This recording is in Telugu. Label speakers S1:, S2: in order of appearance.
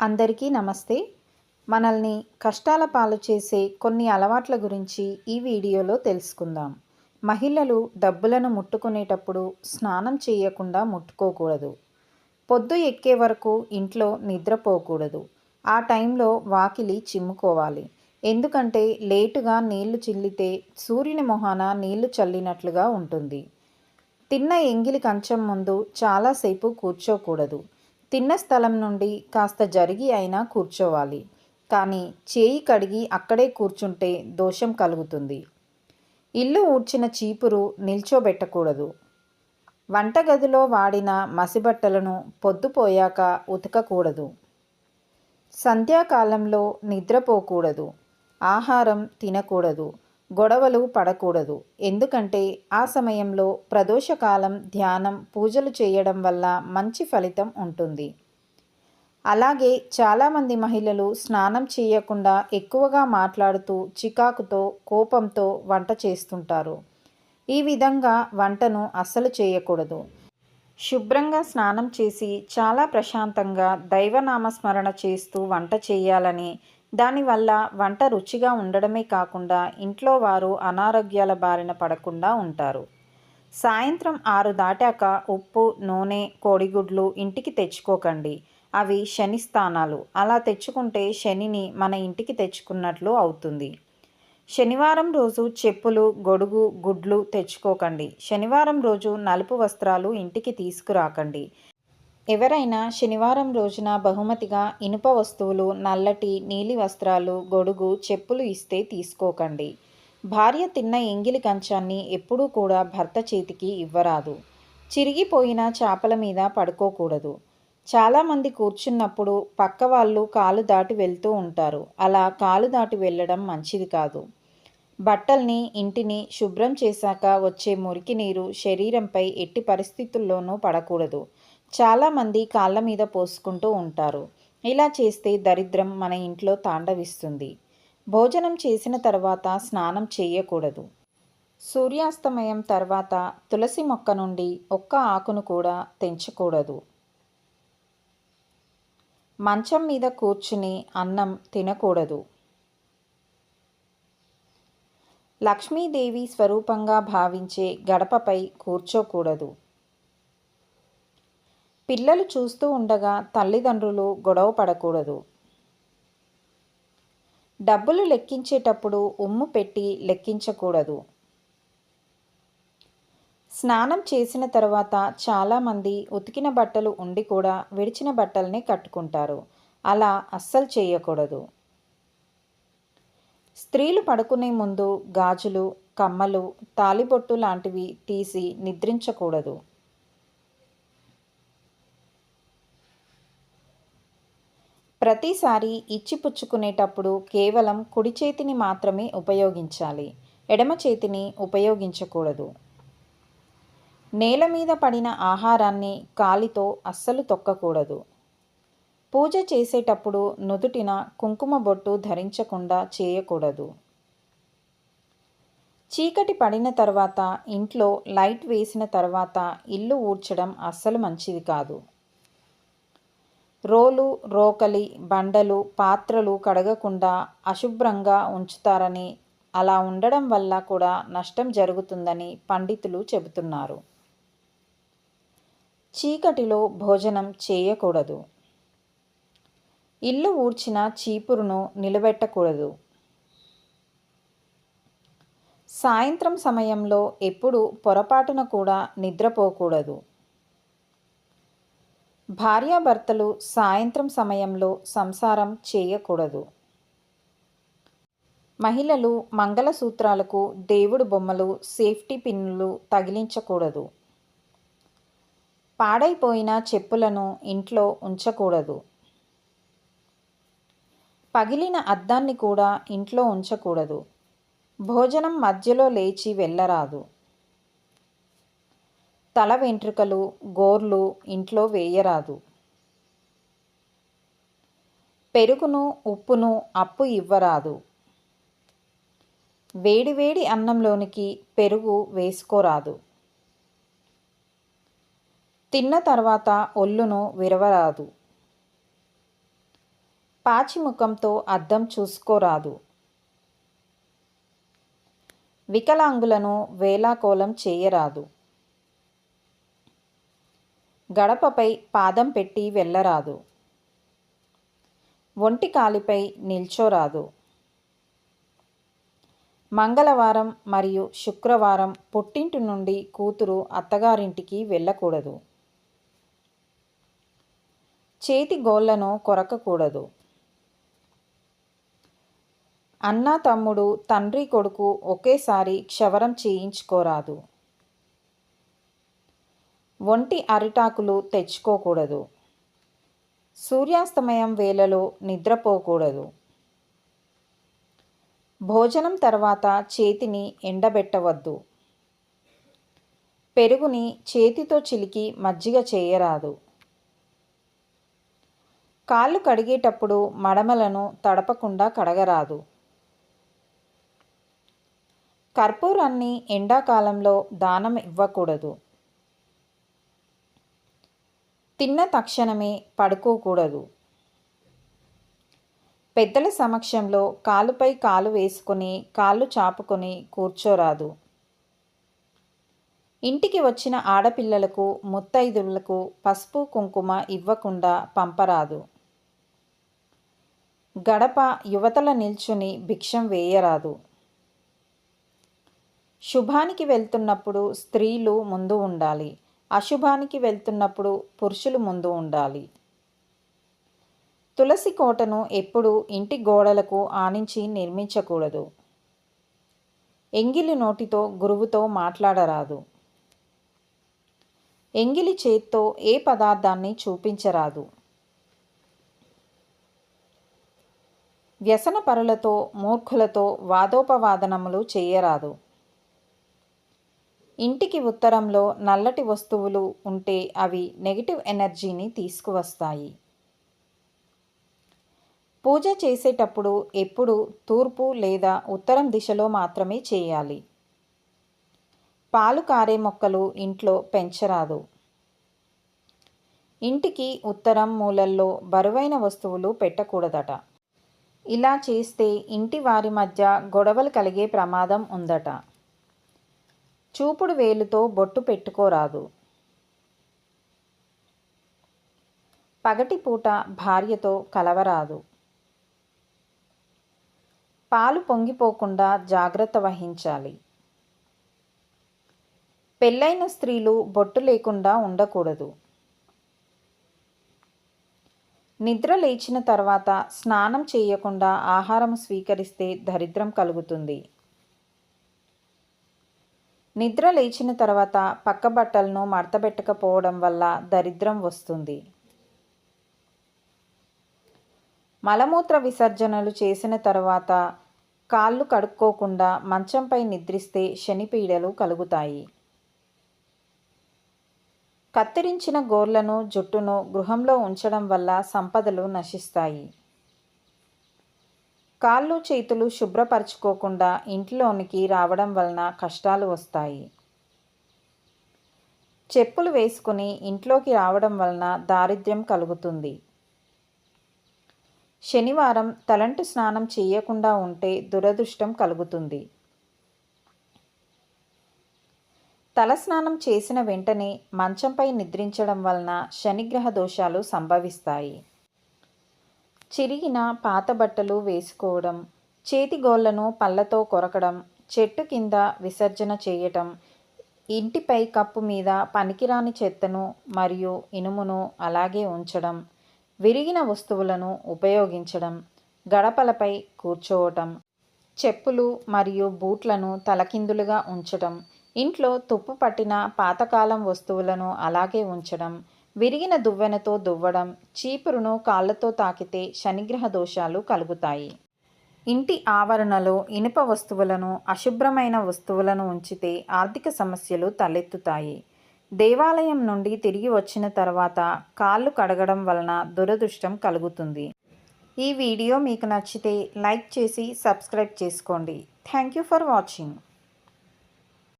S1: అందరికీ నమస్తే. మనల్ని కష్టాల పాలు చేసే కొన్ని అలవాట్ల గురించి ఈ వీడియోలో తెలుసుకుందాం. మహిళలు డబ్బులను ముట్టుకునేటప్పుడు స్నానం చేయకుండా ముట్టుకోకూడదు. పొద్దు ఎక్కే వరకు ఇంట్లో నిద్రపోకూడదు. ఆ టైంలో వాకిలి చిమ్ముకోవాలి. ఎందుకంటే లేటుగా నీళ్ళు చిల్లితే సూర్యుని మొహాన నీళ్ళు చల్లినట్లుగా ఉంటుంది. తిన్న ఎంగిలి కంచం ముందు చాలాసేపు కూర్చోకూడదు. తిన్న స్థలం నుండి కాస్త జరిగి అయినా కూర్చోవాలి. కానీ చేయి కడిగి అక్కడే కూర్చుంటే దోషం కలుగుతుంది. ఇల్లు ఊడ్చిన చీపురు నిల్చోబెట్టకూడదు. వంటగదిలో వాడిన మసిబట్టలను పొద్దుపోయాక ఉతకకూడదు. సంధ్యాకాలంలో నిద్రపోకూడదు. ఆహారం తినకూడదు. గొడవలు పడకూడదు. ఎందుకంటే ఆ సమయంలో ప్రదోషకాలం ధ్యానం పూజలు చేయడం వల్ల మంచి ఫలితం ఉంటుంది. అలాగే చాలామంది మహిళలు స్నానం చేయకుండా ఎక్కువగా మాట్లాడుతూ చికాకుతో కోపంతో వంట చేస్తుంటారు. ఈ విధంగా వంటను అస్సలు చేయకూడదు. శుభ్రంగా స్నానం చేసి చాలా ప్రశాంతంగా దైవనామస్మరణ చేస్తూ వంట చేయాలని దానివల్ల వంట రుచిగా ఉండడమే కాకుండా ఇంట్లో వారు అనారోగ్యాల బారిన పడకుండా ఉంటారు. సాయంత్రం ఆరు దాటాక ఉప్పు నూనె కోడిగుడ్లు ఇంటికి తెచ్చుకోకండి. అవి శని స్థానాలు. అలా తెచ్చుకుంటే శనిని మన ఇంటికి తెచ్చుకున్నట్లు అవుతుంది. శనివారం రోజు చెప్పులు గొడుగు గుడ్లు తెచ్చుకోకండి. శనివారం రోజు నలుపు వస్త్రాలు ఇంటికి తీసుకురాకండి. ఎవరైనా శనివారం రోజున బహుమతిగా ఇనుప వస్తువులు నల్లటి నీలి వస్త్రాలు గొడుగు చెప్పులు ఇస్తే తీసుకోకండి. భార్య తిన్న ఎంగిలి కంచాన్ని ఎప్పుడూ కూడా భర్త చేతికి ఇవ్వరాదు. చిరిగిపోయిన చేపల మీద పడుకోకూడదు. చాలామంది కూర్చున్నప్పుడు పక్క వాళ్ళు కాలు దాటి వెళ్తూ ఉంటారు. అలా కాలు దాటి వెళ్ళడం మంచిది కాదు. బట్టల్ని ఇంటిని శుభ్రం చేశాక వచ్చే మురికి నీరు శరీరంపై ఎట్టి పరిస్థితుల్లోనూ పడకూడదు. చాలామంది కాళ్ళ మీద పోసుకుంటూ ఉంటారు. ఇలా చేస్తే దరిద్రం మన ఇంట్లో తాండవిస్తుంది. భోజనం చేసిన తర్వాత స్నానం చేయకూడదు. సూర్యాస్తమయం తర్వాత తులసి మొక్క నుండి ఒక్క ఆకును కూడా తెంచకూడదు. మంచం మీద కూర్చుని అన్నం తినకూడదు. లక్ష్మీదేవి స్వరూపంగా భావించే గడపపై కూర్చోకూడదు. పిల్లలు చూస్తూ ఉండగా తల్లిదండ్రులు గొడవ పడకూడదు. డబ్బులు లెక్కించేటప్పుడు ఉమ్ము పెట్టి లెక్కించకూడదు. స్నానం చేసిన తర్వాత చాలామంది ఉతికిన బట్టలు ఉండి కూడా విడిచిన బట్టల్ని కట్టుకుంటారు. అలా అస్సలు చేయకూడదు. స్త్రీలు పడుకునే ముందు గాజులు కమ్మలు తాలిబొట్టు లాంటివి తీసి నిద్రించకూడదు. ప్రతిసారి ఇచ్చిపుచ్చుకునేటప్పుడు కేవలం కుడి చేతిని మాత్రమే ఉపయోగించాలి. ఎడమ చేతిని ఉపయోగించకూడదు. నేల మీద పడిన ఆహారాన్ని కాలితో అస్సలు తొక్కకూడదు. పూజ చేసేటప్పుడు నుదుటిన కుంకుమ బొట్టు ధరించకుండా చేయకూడదు. చీకటి పడిన తర్వాత ఇంట్లో లైట్ వేసిన తర్వాత ఇల్లు ఊడ్చడం అస్సలు మంచిది కాదు. రోలు రోకలి బండలు పాత్రలు కడగకుండా అశుభ్రంగా ఉంచుతారని అలా ఉండడం వల్ల కూడా నష్టం జరుగుతుందని పండితులు చెబుతున్నారు. చీకటిలో భోజనం చేయకూడదు. ఇల్లు ఊడ్చిన చీపురును నిలబెట్టకూడదు. సాయంత్రం సమయంలో ఎప్పుడు పొరపాటున కూడా నిద్రపోకూడదు. భార్యాభర్తలు సాయంత్రం సమయంలో సంసారం చేయకూడదు. మహిళలు మంగళసూత్రాలకు దేవుడు బొమ్మలు సేఫ్టీ పిన్నులు తగిలించకూడదు. పాడైపోయిన చెప్పులను ఇంట్లో ఉంచకూడదు. పగిలిన అద్దాన్ని కూడా ఇంట్లో ఉంచకూడదు. భోజనం మధ్యలో లేచి వెళ్ళరాదు. తల వెంట్రుకలు గోర్లు ఇంట్లో వేయరాదు. పెరుగును ఉప్పును అప్పు ఇవ్వరాదు. వేడివేడి అన్నంలోనికి పెరుగు వేసుకోరాదు. తిన్న తర్వాత ఒళ్ళును విరవరాదు. పాచిముఖంతో అద్దం చూసుకోరాదు. వికలాంగులను వేలాకోలం చేయరాదు. గడపపై పాదం పెట్టి వెళ్ళరాదు. ఒంటి కాలిపై నిల్చోరాదు. మంగళవారం మరియు శుక్రవారం పుట్టింటి నుండి కూతురు అత్తగారింటికి వెళ్ళకూడదు. చేతి గోళ్ళను కొరకకూడదు. అన్న తమ్ముడు తండ్రి కొడుకు ఒకేసారి క్షవరం చేయించుకోరాదు. ఒంటి అరిటాకులు తెచ్చుకోకూడదు. సూర్యాస్తమయం వేళలో నిద్రపోకూడదు. భోజనం తర్వాత చేతిని ఎండబెట్టవద్దు. పెరుగుని చేతితో చిలికి మజ్జిగ చేయరాదు. కాళ్ళు కడిగేటప్పుడు మడమలను తడపకుండా కడగరాదు. కర్పూరాన్ని ఎండాకాలంలో దానం ఇవ్వకూడదు. తిన్న తక్షణమే పడుకోకూడదు. పెద్దల సమక్షంలో కాలుపై కాలు వేసుకొని కాళ్ళు చాపుకొని కూర్చోరాదు. ఇంటికి వచ్చిన ఆడపిల్లలకు ముత్తైదులకు పసుపు కుంకుమ ఇవ్వకుండా పంపరాదు. గడప యువతల నిల్చుని భిక్షం వేయరాదు. శుభానికి వెళ్తున్నప్పుడు స్త్రీలు ముందు ఉండాలి. అశుభానికి వెళ్తున్నప్పుడు పురుషులు ముందు ఉండాలి. తులసి కోటను ఎప్పుడూ ఇంటి గోడలకు ఆనించి నిర్మించకూడదు. ఎంగిలి నోటితో గురువుతో మాట్లాడరాదు. ఎంగిలి చేత్తో ఏ పదార్థాన్ని చూపించరాదు. వ్యసన పరులతో మూర్ఖులతో వాదోపవాదనములు చేయరాదు. ఇంటికి ఉత్తరంలో నల్లటి వస్తువులు ఉంటే అవి నెగిటివ్ ఎనర్జీని తీసుకువస్తాయి. పూజ చేసేటప్పుడు ఎప్పుడు తూర్పు లేదా ఉత్తరం దిశలో మాత్రమే చేయాలి. పాలు కారే మొక్కలు ఇంట్లో పెంచరాదు. ఇంటికి ఉత్తరం మూలల్లో బరువైన వస్తువులు పెట్టకూడదట. ఇలా చేస్తే ఇంటి వారి మధ్య గొడవలు కలిగే ప్రమాదం ఉందట. చూపుడు వేలుతో బొట్టు పెట్టుకోరాదు. పగటిపూట భార్యతో కలవరాదు. పాలు పొంగిపోకుండా జాగ్రత్త వహించాలి. పెళ్ళైన స్త్రీలు బొట్టు లేకుండా ఉండకూడదు. నిద్ర లేచిన తర్వాత స్నానం చేయకుండా ఆహారం స్వీకరిస్తే దరిద్రం కలుగుతుంది. నిద్ర లేచిన తర్వాత పక్క బట్టలను మడతబెట్టకపోవడం వల్ల దరిద్రం వస్తుంది. మలమూత్ర విసర్జనలు చేసిన తర్వాత కాళ్ళు కడుక్కోకుండా మంచంపై నిద్రిస్తే శనిపీడలు కలుగుతాయి. కత్తిరించిన గోర్లను జుట్టును గృహంలో ఉంచడం వల్ల సంపదలు నశిస్తాయి. కాళ్ళు చేతులు శుభ్రపరచుకోకుండా ఇంట్లోనికి రావడం వలన కష్టాలు వస్తాయి. చెప్పులు వేసుకుని ఇంట్లోకి రావడం వలన దారిద్ర్యం కలుగుతుంది. శనివారం తలంటు స్నానం చేయకుండా ఉంటే దురదృష్టం కలుగుతుంది. తలస్నానం చేసిన వెంటనే మంచంపై నిద్రించడం వలన శనిగ్రహ దోషాలు సంభవిస్తాయి. చిరిగిన పాత బట్టలు వేసుకోవడం చేతిగోళ్ళను పళ్ళతో కొరకడం చెట్టు కింద విసర్జన చేయటం ఇంటిపై కప్పు మీద పనికిరాని చెత్తను మరియు ఇనుమును అలాగే ఉంచడం విరిగిన వస్తువులను ఉపయోగించడం గడపలపై కూర్చోవటం చెప్పులు మరియు బూట్లను తలకిందులుగా ఉంచటం ఇంట్లో తుప్పు పట్టిన పాతకాలం వస్తువులను అలాగే ఉంచడం విరిగిన దువ్వెనతో దువ్వడం చీపురును కాళ్ళతో తాకితే శనిగ్రహ దోషాలు కలుగుతాయి. ఇంటి ఆవరణలో ఇనుప వస్తువులను అశుభ్రమైన వస్తువులను ఉంచితే ఆర్థిక సమస్యలు తలెత్తుతాయి. దేవాలయం నుండి తిరిగి వచ్చిన తర్వాత కాళ్ళు కడగడం వలన దురదృష్టం కలుగుతుంది. ఈ వీడియో మీకు నచ్చితే లైక్ చేసి సబ్స్క్రైబ్ చేసుకోండి. Thank you for watching.